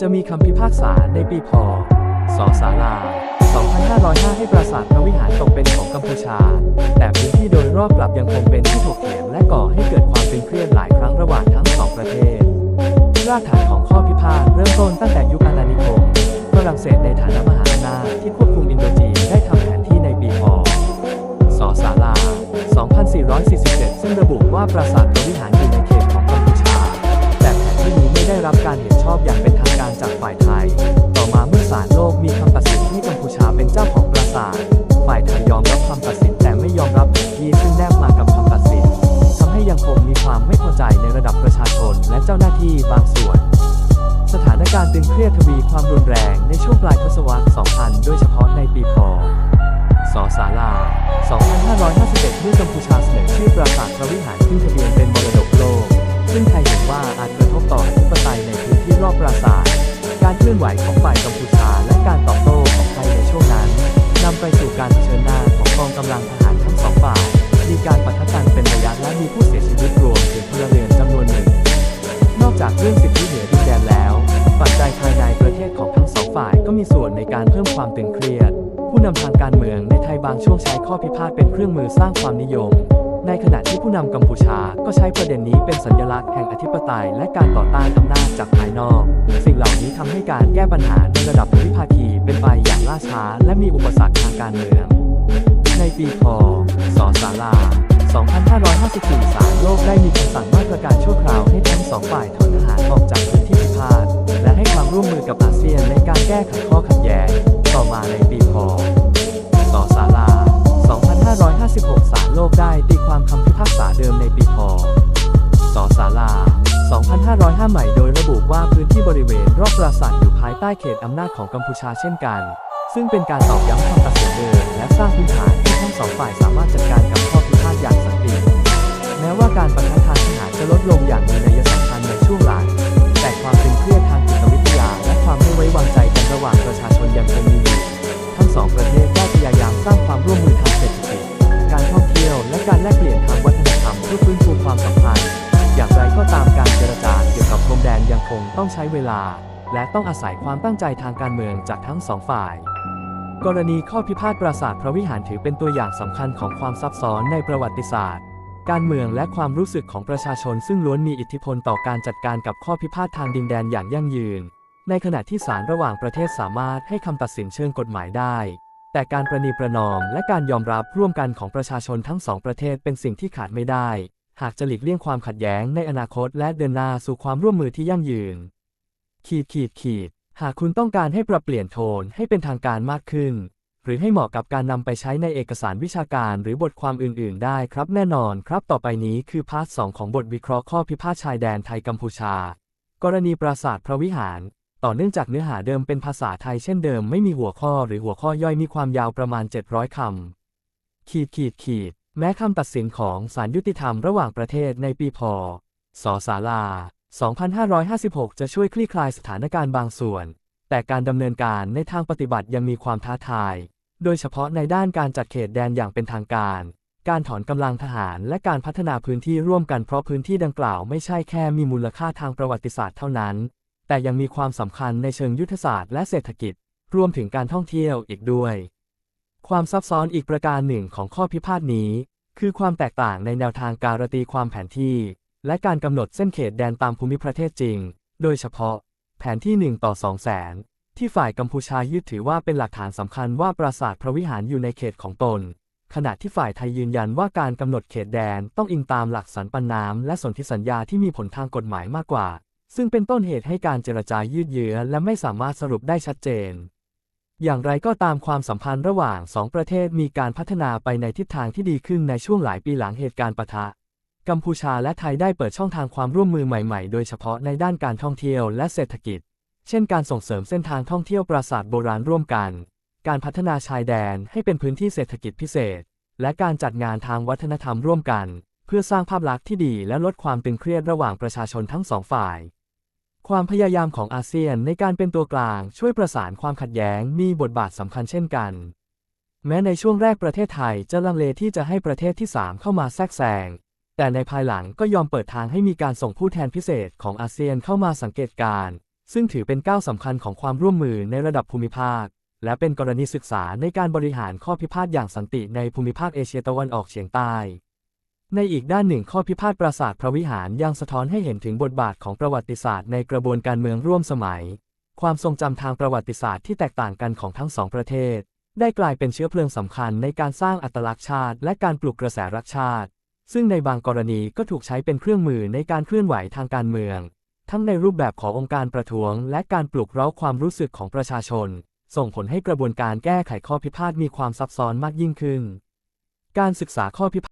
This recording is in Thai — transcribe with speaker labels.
Speaker 1: จะมีคำพิพากษาในปีพศศาลา 2505 ให้ปราสาทพระวิหารตกเป็นของกัมพูชา แต่พื้นที่โดยรอบกลับยังคงเป็นที่ถกเถียงและก่อให้เกิดความเป็นเครียดหลายครั้งระหว่างทั้งสองประเทศ รากฐานของข้อพิพาทเริ่มต้นตั้งแต่ยุคอาณานิคมฝรั่งเศสในฐานะมหาอำนาจที่ควบคุมอินโดจีนได้ทำแผนที่ในปีพศศาลา 2447 ซึ่งระบุว่าปราสาทพระวิหารอยู่ การตึงเครียดทวีความรุนแรงในช่วงปลายทศวรรษ 2000 โดยเฉพาะในปีพศศาลา 2551 เมื่อกัมพูชาเสนอชื่อปราสาทพระวิหารขึ้นทะเบียนเป็นมรดกโลก มีส่วนในการเพิ่มความตึงเครียด ผู้นำทางการเมืองในไทยบางช่วงใช้ข้อพิพาทเป็นเครื่องมือสร้างความนิยม ในขณะที่ผู้นำกัมพูชาก็ใช้ประเด็นนี้เป็นสัญลักษณ์แห่งอธิปไตยและการต่อต้านอำนาจจากภายนอก สิ่งเหล่านี้ทำให้การแก้ปัญหาในระดับภูมิภาคีเป็นไปอย่างล่าช้า และมีอุปสรรคทางการเมือง ในปีพศศาลา2554ศาลโลกได้มีคำสั่งมาตรการชั่วคราวให้ทั้งสองฝ่ายถอน หารออกจากพื้นที่พิพาทและให้ความร่วมมือกับอาเซียนในการแก้ไขข้อขัดแย้งต่อมาในปีพศศาลา 2556 ศาลโลกได้ตีความคำพิพากษาเดิมในปีพศศาลา 2505 ใหม่โดยระบุว่าพื้นที่บริเวณรอบปราสาทอยู่ภายใต้เขตอำนาจของกัมพูชาเช่นกัน ซึ่งเป็นการตอกย้ำคำตัดสินเดิมและสร้างพื้นฐานให้ทั้งสองฝ่ายสามารถจัดการกับข้อพิพาทอย่างสันติแม้ว่าการประทะทางทหารจะลดลงอย่างมีนัย การแลกเปลี่ยนทางวัฒนธรรมเพื่อฟื้นฟูความสัมพันธ์ อย่างไรก็ตามการเจรจาเกี่ยวกับพรมแดนยังคงต้องใช้เวลา และต้องอาศัยความตั้งใจทางการเมืองจากทั้งสองฝ่ายกรณีข้อพิพาทปราสาทพระวิหารถือเป็นตัวอย่างสำคัญของความซับซ้อนในประวัติศาสตร์ การเมืองและความรู้สึกของประชาชนซึ่งล้วนมีอิทธิพลต่อการจัดการกับข้อพิพาททางดินแดนอย่างยั่งยืน ในขณะที่ศาลระหว่างประเทศสามารถให้คำตัดสินเชิงกฎหมายได้ แต่การประนีประนอมและการยอมรับร่วมกันของประชาชนทั้งสองประเทศเป็นสิ่งที่ขาดไม่ได้ หากจะหลีกเลี่ยงความขัดแย้งในอนาคตและเดินหน้าสู่ความร่วมมือที่ยั่งยืน ขีดขีดขีด หากคุณต้องการให้ปรับเปลี่ยนโทนให้เป็นทางการมากขึ้น หรือให้เหมาะกับการนำไปใช้ในเอกสารวิชาการหรือบทความอื่น ๆ ได้ครับแน่นอนครับต่อไปนี้คือพาร์ทสองของบทวิเคราะห์ข้อพิพาทชายแดนไทยกัมพูชา กรณีปราสาทพระวิหาร ต่อเนื่องจากเนื้อหาเดิมเป็นภาษาไทยเช่นเดิมไม่มีหัวข้อหรือหัวข้อย่อยมีความยาวประมาณ 700 คำ ขีดขีดขีด แม้คำตัดสินของศาลยุติธรรมระหว่างประเทศในปีพศศาลา 2556 จะช่วยคลี่คลายสถานการณ์บางส่วน แต่การดำเนินการในทางปฏิบัติยังมีความท้าทาย โดยเฉพาะในด้านการจัดเขตแดนอย่างเป็นทางการ การถอนกำลังทหารและการพัฒนาพื้นที่ร่วมกันเพราะพื้นที่ดังกล่าวไม่ใช่แค่มีมูลค่าทางประวัติศาสตร์เท่านั้น แต่ยังมีความสำคัญในเชิงยุทธศาสตร์และเศรษฐกิจ รวมถึงการท่องเที่ยวอีกด้วย ความซับซ้อนอีกประการหนึ่งของข้อพิพาทนี้ คือความแตกต่างในแนวทางการตีความแผนที่ และการกำหนดเส้นเขตแดนตามภูมิประเทศจริง โดยเฉพาะ แผนที่ 1 ต่อ 2 แสน ที่ฝ่ายกัมพูชายึดถือว่าเป็นหลักฐานสำคัญว่าปราสาทพระวิหารอยู่ในเขตของตน ขณะที่ฝ่ายไทยยืนยันว่าการกำหนดเขตแดนต้องอิงตามหลักสันปันน้ำและสนธิสัญญาที่มีผลทางกฎหมายมากกว่า ซึ่งเป็นต้นเหตุให้การเจรจายืดเยื้อและไม่สามารถสรุปได้ชัดเจน อย่างไรก็ตามความสัมพันธ์ระหว่างสองประเทศมีการพัฒนาไปในทิศทางที่ดีขึ้นในช่วงหลายปีหลังเหตุการณ์ปะทะ กัมพูชาและไทยได้เปิดช่องทางความร่วมมือใหม่ๆ โดยเฉพาะในด้านการท่องเที่ยวและเศรษฐกิจ เช่นการส่งเสริมเส้นทางท่องเที่ยวปราสาทโบราณร่วมกัน การพัฒนาชายแดนให้เป็นพื้นที่เศรษฐกิจพิเศษ และการจัดงานทางวัฒนธรรมร่วมกัน เพื่อสร้างภาพลักษณ์ที่ดีและลดความตึงเครียดระหว่างประชาชนทั้งสองฝ่าย ความพยายามของอาเซียนในการเป็นตัวกลางช่วยประสานความขัดแย้งมีบทบาทสำคัญเช่นกัน แม้ในช่วงแรกประเทศไทยจะลังเลที่จะให้ประเทศที่ 3 เข้ามาแทรกแซง แต่ในภายหลังก็ยอมเปิดทางให้มีการส่งผู้แทนพิเศษของอาเซียนเข้ามาสังเกตการณ์ซึ่งถือเป็นก้าวสำคัญของความร่วมมือในระดับภูมิภาค และเป็นกรณีศึกษาในการบริหารข้อพิพาทอย่างสันติในภูมิภาคเอเชียตะวันออกเฉียงใต้ ในอีกด้านหนึ่งข้อพิพาทปราสาทพระวิหารยังสะท้อนให้เห็นถึงบทบาทของประวัติศาสตร์ในกระบวนการเมืองร่วมสมัย ความทรงจำทางประวัติศาสตร์ที่แตกต่างกันของทั้งสองประเทศ ได้กลายเป็นเชื้อเพลิงสำคัญในการสร้างอัตลักษณ์ชาติ และการปลุกกระแสรักชาติ ซึ่งในบางกรณีก็ถูกใช้เป็นเครื่องมือในการเคลื่อนไหวทางการเมือง ทั้งในรูปแบบขององค์การประท้วง และการปลุกเร้าความรู้สึกของประชาชน ส่งผลให้กระบวนการแก้ไขข้อพิพาทมีความซับซ้อนมากยิ่งขึ้น การศึกษาข้อพิพาท